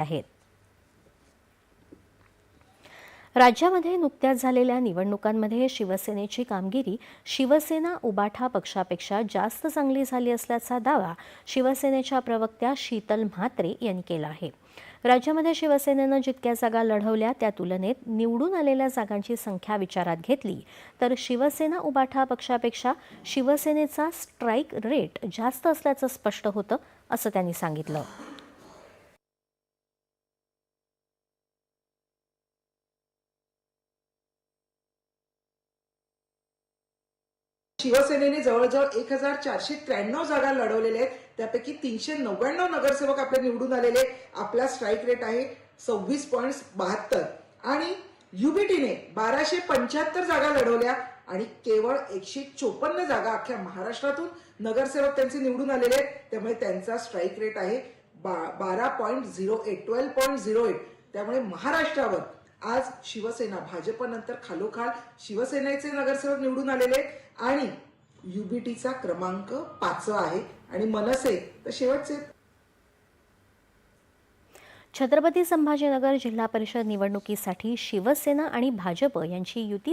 आहेत. राज्यामध्ये नुकत्याच झालेल्या निवडणुकांमध्ये शिवसेनेची कामगिरी शिवसेना उबाठा पक्षापेक्षा जास्त चांगली झाली असल्याचा दावा शिवसेनेच्या प्रवक्त्या शीतल म्हात्रे यांनी केला आहे. राज्यामध्ये शिवसेनेनं जितक्या जागा लढवल्या त्या तुलनेत निवडून आलेल्या जागांची संख्या विचारात घेतली तर शिवसेना उबाठा पक्षापेक्षा शिवसेनेचा स्ट्राईक रेट जास्त असल्याचं स्पष्ट होतं असं त्यांनी सांगितलं. शिवसेनेने जवळजवळ एक हजार चारशे त्र्याण्णव जागा लढवलेल्या आहेत. त्यापैकी तीनशे नव्याण्णव नगरसेवक आपले निवडून आलेले आपला स्ट्राईक रेट आहे सव्वीस पॉईंट बहात्तर. आणि युबीटीने बाराशे पंच्याहत्तर जागा लढवल्या आणि केवळ एकशे चोपन्न जागा अख्ख्या महाराष्ट्रातून नगरसेवक त्यांचे निवडून आलेले आहेत. त्यामुळे त्यांचा स्ट्राईक रेट आहे बा- बारा point zero eight twelve point zero eight त्यामुळे महाराष्ट्रावर आज शिवसेना भाजपनंतर खालोखाल शिवसेनेचे नगरसेवक निवडून आलेले आणि युबीटीचा क्रमांक पाचवा आहे. आणि मनसे तर शेवटचे. छत्रपती संभाजीनगर जिल्हा परिषद निवडणुकीसाठी शिवसेना आणि भाजप यांची युती